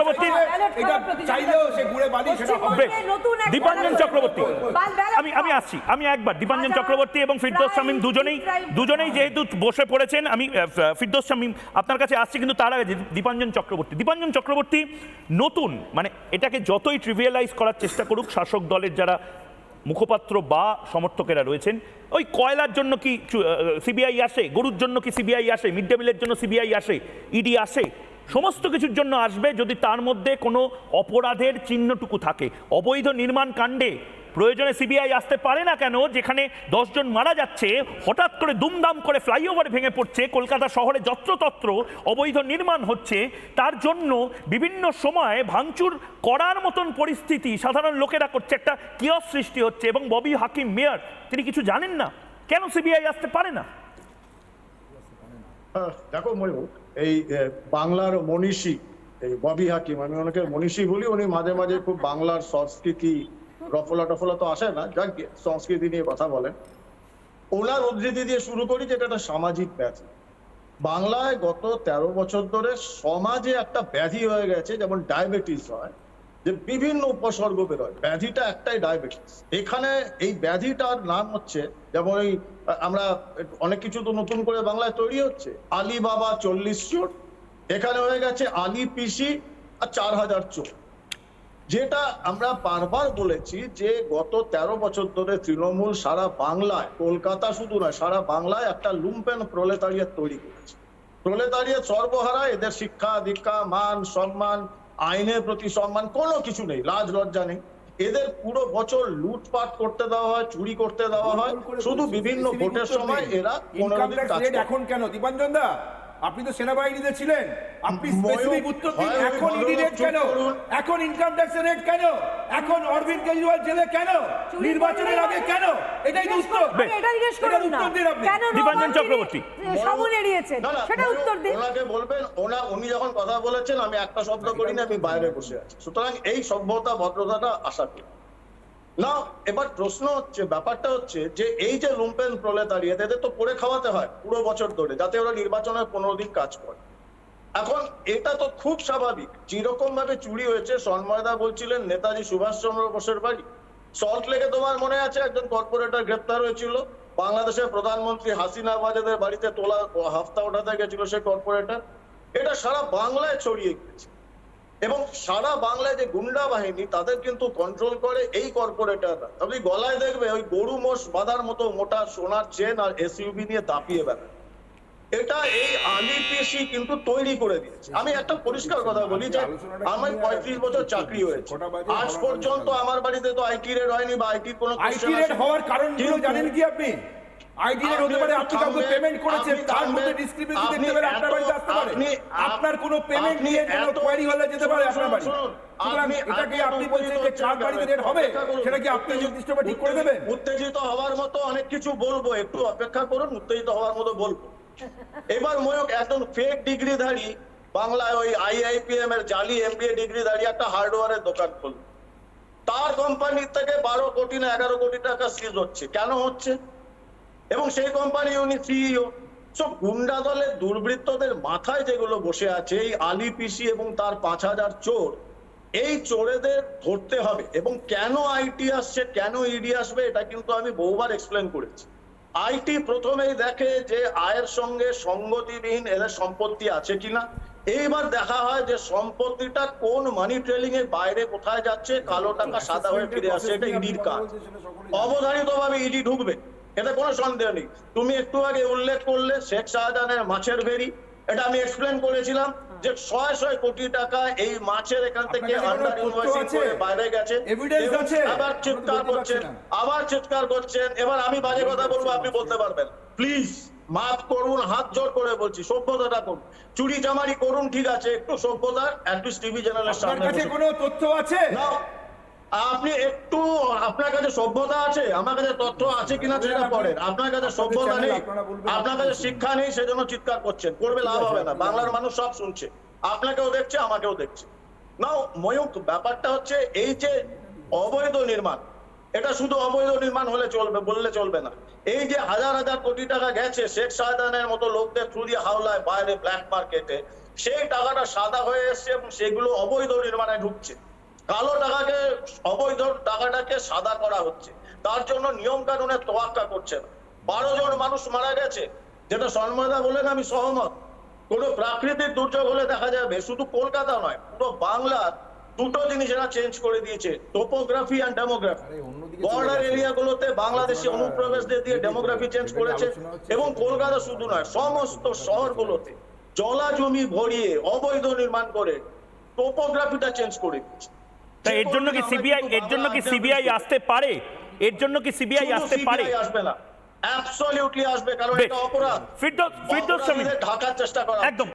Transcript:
চক্রবর্তী চাইলেও সে ঘুরে বালি সেটা হবে বেশ না। নতুন এক দীপাঞ্জন চক্রবর্তী আমি আমি আসছি আমি একবার দীপাঞ্জন চক্রবর্তী এবং ফিরদোস শামীম দুজনেই দুজনেই যেহেতু বসে পড়েছেন আমি ফিরদোস শামীম আপনার কাছে আসছি কিন্তু তার আগে দীপাঞ্জন চক্রবর্তী দীপাঞ্জন চক্রবর্তী নতুন মানে এটাকে যতই ট্রিভিয়ালাইজ করার চেষ্টা করুক শাসক দলের যারা মুখপাত্র বা সমর্থকেরা রয়েছেন ওই কয়লার জন্য কি সিবিআই আসে গরুর জন্য কি সিবিআই আসে মিড ডে মিলের জন্য সিবিআই আসে ইডি আসে সমস্ত কিছুর জন্য আসবে যদি তার মধ্যে কোনো অপরাধের চিহ্নটুকু থাকে। অবৈধ নির্মাণ কাণ্ডে প্রয়োজনে সিবিআই আসতে পারে না কেন? যেখানে দশজন মারা যাচ্ছে, হঠাৎ করে দুমদাম করে ফ্লাইওভার ভেঙে পড়ছে, কলকাতা শহরে যত্রতত্র অবৈধ নির্মাণ হচ্ছে, তার জন্য বিভিন্ন সময়ে ভাঙচুর করার মতন পরিস্থিতি সাধারণ লোকেরা করছে। একটা কিয়স সৃষ্টি হচ্ছে এবং ববি হাকিম মেয়র, তিনি কিছু জানেন না? কেন সিবিআই আসতে পারে না? দেখো ময়ূর এই বাংলার মনীষী, এই ববি হাকিম, আমি ওনাকে মনীষী বলি, উনি মাঝে মাঝে খুব বাংলার সংস্কৃতি রফলা টফলা তো আসে না, যাক, সংস্কৃতি নিয়ে কথা বলেন। ওনার উদ্ধৃতি দিয়ে শুরু করি, যেটা একটা সামাজিক ব্যাধি। বাংলায় গত তেরো বছর ধরে সমাজে একটা ব্যাধি হয়ে গেছে, যেমন ডায়াবেটিস হয় যে বিভিন্ন উপসর্গ বেরোয়। ব্যাধিটা একটাই ডায়াবেটিস এখানে এই ব্যাধিটার নাম হচ্ছে, যেমন এই, আমরা অনেক কিছু তো নতুন করে বাংলায় তৈরি হচ্ছে আলী বাবা চল্লিশ চোর এখানে হয়ে গেছে আলী পিসি আর চার হাজার চোর যেটা আমরা বারবার বলেছি যে গত তেরো বছর ধরে তৃণমূল সারা বাংলায়, কলকাতা শুধু নয়, সারা বাংলায় একটা লুম্পেন প্রলেতারিয়াত তৈরি করেছে। প্রলেতারিয়াত সর্বহারা এদের শিক্ষা, দীক্ষা, মান, সম্মান আইনের প্রতি সম্মান কোনো কিছু নেই লাজ লজ্জা নেই। এদের পুরো বছর লুটপাট করতে দেওয়া হয় চুরি করতে দেওয়া হয়। শুধু বিভিন্ন ভোটের সময় এরা। এখন কেন? দীপাঞ্জন দা আপনি তো সেনাবাহিনীতে ছিলেন। আপনি স্পেসিফিক উত্তর দিন। এখন ইডি রেট কেন? এখন ইনকাম ট্যাক্সের রেট কেন? এখন অরবিন্দ কেজরিওয়াল জেলে কেন? নির্বাচনের আগে কেন? এটাই তো উত্তর। এটা জিজ্ঞেস করুন না। উত্তর দিন আপনি। দীপাঞ্জন চক্রবর্তী। সাবুন এড়িয়েছেন? না, না, সেটা উত্তর দিন। ওনাকে বলবেন ওনা উনি যখন কথা বলেছেন আমি একটা শব্দ করিনি আমি বাইরে বসে আছি। সুতরাং এই সভ্যতা ভদ্রতাটা আশা করি। না, এবার প্রশ্ন হচ্ছে, ব্যাপারটা হচ্ছে যে এই যে লুম্পেন প্রলেতারিয়া এদের তো পড়ে খাওয়াতে হয় পুরো বছর ধরে, যাতে ওরা নির্বাচনের পনেরো দিন কাজ করে। এখন এটা তো খুব স্বাভাবিক, যেরকম ভাবে চুরি হয়েছে, সন্ময়দা বলছিলেন, নেতাজি সুভাষচন্দ্র বোসের বাড়ি। সল্ট লেগে তোমার মনে আছে একজন কর্পোরেটর গ্রেপ্তার হয়েছিল? বাংলাদেশের প্রধানমন্ত্রী হাসিনা বাজাদের বাড়িতে তোলা হাফতা ওঠাতে গেছিল সে কর্পোরেটর। এটা সারা বাংলায় ছড়িয়ে গেছে এবং সারা বাংলায় যে গুন্ডা বাহিনী তাদের কিন্তু কন্ট্রোল করে এই কর্পোরেটররা আপনি গলায় দেখবে ওই গরু মোষ বাঁধার মতো মোটা সোনার চেন আর এসইউবি নিয়ে দাপিয়ে বেড়ায়। এটা এই আলিপিসি কিন্তু তৈরি করে দিয়েছে। আমি একটা পরিষ্কার কথা বলি যে আমার পঁয়ত্রিশ বছর চাকরি হয়েছে। আজ পর্যন্ত আমার বাড়িতে তো আইটি রেড হয়নি বা আইটির কোনো আইটি আসেনি। হওয়ার কিন্তু- জানেন কি আপনি? রেট হতে পারে আপনি কাউকে পেমেন্ট করেছেন তার মধ্যে ডিসক্রিপেন্সি দেখতে পেলে আপনার বাড়িতে আসতে পারে। আপনি- আপনার কোনো পেমেন্ট নিয়ে কোনো কোয়ারি হলে যেতে পারে আপনার বাড়ি সুতরাং আপনি এটাকে আপনি বলছেন যে উত্তেজিত বাড়িতে রেট হবে? সেটা কি আপনি নির্দিষ্টভাবে ঠিক করে দেবেন? উত্তেজিত হওয়ার মতো অনেক কিছু বলব একটু অপেক্ষা করুন উত্তেজিত হওয়ার মতো বলব। এবার ময়ূক একজন ফেক ডিগ্রিধারী বাংলায় ওই আইআইপিএম এর জালি এমবিএ ডিগ্রিধারী একটা হার্ডওয়্যারের দোকান খুলল। তার কোম্পানি থেকে বারো কোটি না এগারো কোটি টাকা সিজ হচ্ছে। কেন হচ্ছে? এবং সেই কোম্পানি উনি সিইও সব গুন্ডা দলের দুর্বৃত্তদের মাথায় যেগুলো বসে আছে, এই আলি পিসি এবং তার পাঁচ হাজার চোর, এই চোরেদের ধরতে হবে। এবং কেন আইটি আসছে, কেন ইডি আসবে, এটা কিন্তু আমি বহুবার এক্সপ্লেন করেছি। আইটি প্রথমেই দেখে যে আয়ের সঙ্গে সঙ্গতিবিহীন এদের সম্পত্তি আছে কিনা। এইবার দেখা হয় যে সম্পত্তিটা কোন মানি ট্রেলিং এর বাইরে কোথায় যাচ্ছে, কালো টাকা সাদা হয়ে ফিরে আসছে, এটা ইডির কাজ। অবধারিত ভাবে ইডি ঢুকবে। এটা কোনো সন্দেহ নেই। তুমি একটু আগে উল্লেখ করলে শেখ শাহজাহানের মাছের ভেরি এটা আমি এক্সপ্লেন করেছিলাম যে ছয় ছয় কোটি টাকা এই মাছের এখান থেকে আন্ডার বাইরে গেছে? আবার চিৎকার করছেন আবার চিৎকার করছেন। এবার আমি বাজে কথা বলব আপনি বলতে পারবেন। প্লিজ মাফ করুন হাত জোর করে বলছি সভ্যতাটা করুন চুরি চামারি করুন ঠিক আছে একটু সভ্যতা অ্যাটলিস্ট টিভি চ্যানেলের সামনে কোনো তথ্য আছে? না আপনি একটু আপনার কাছে সভ্যতা আছে আমার কাছে তথ্য আছে কিনা সেটা পড়েন। আপনার কাছে সভ্যতা নেই আপনার কাছে শিক্ষা নেই সেজন্য চিৎকার করছেন। করবে লাভ হবে না। বাংলার মানুষ সব শুনছে। আপনাকেও দেখছে আমাকেও দেখছে। নাও ময়ূক ব্যাপারটা হচ্ছে এই যে অবৈধ নির্মাণ এটা শুধু অবৈধ নির্মাণ হলে চলবে বললে চলবে না। এই যে হাজার হাজার কোটি টাকা গেছে শেখ শাহজাহানের মতো লোকদের থ্রু দিয়ে হাওলায় বাইরে ব্ল্যাক মার্কেটে সেই টাকাটা সাদা হয়ে এসছে এবং সেগুলো অবৈধ নির্মাণে ঢুকছে। কালো টাকাকে অবৈধ টাকাটাকে সাদা করা হচ্ছে। তার জন্য নিয়ম কানুনের তোয়াক্কা করছে না। বারো জন মানুষ মারা গেছে। যেটা সন্ময়দা বলেন আমি সহমত। কোনো প্রাকৃতিক দুর্যোগ হলে দেখা যাবে শুধু কলকাতা নয় পুরো বাংলার দুটো জিনিস এরা চেঞ্জ করে দিয়েছে টোপোগ্রাফি অ্যান্ড ডেমোগ্রাফি বর্ডার এরিয়াগুলোতে বাংলাদেশি অনুপ্রবেশদের দিয়ে ডেমোগ্রাফি চেঞ্জ করেছে এবং কলকাতা শুধু নয় সমস্ত শহরগুলোতে জলা জমি ভরিয়ে অবৈধ নির্মাণ করে টোপোগ্রাফিটা চেঞ্জ করে দিয়েছে। তা এর জন্য কি সিবিআই এর জন্য কি সিবিআই আসতে পারে? এর জন্য কি সিবিআই আসতে পারে? আসবে না। অ্যাবসলিউটলি আসবে কারণ এটা অপরাধ। ফিরদৌস ফিরদৌস ঢাকার চেষ্টা করা একদম।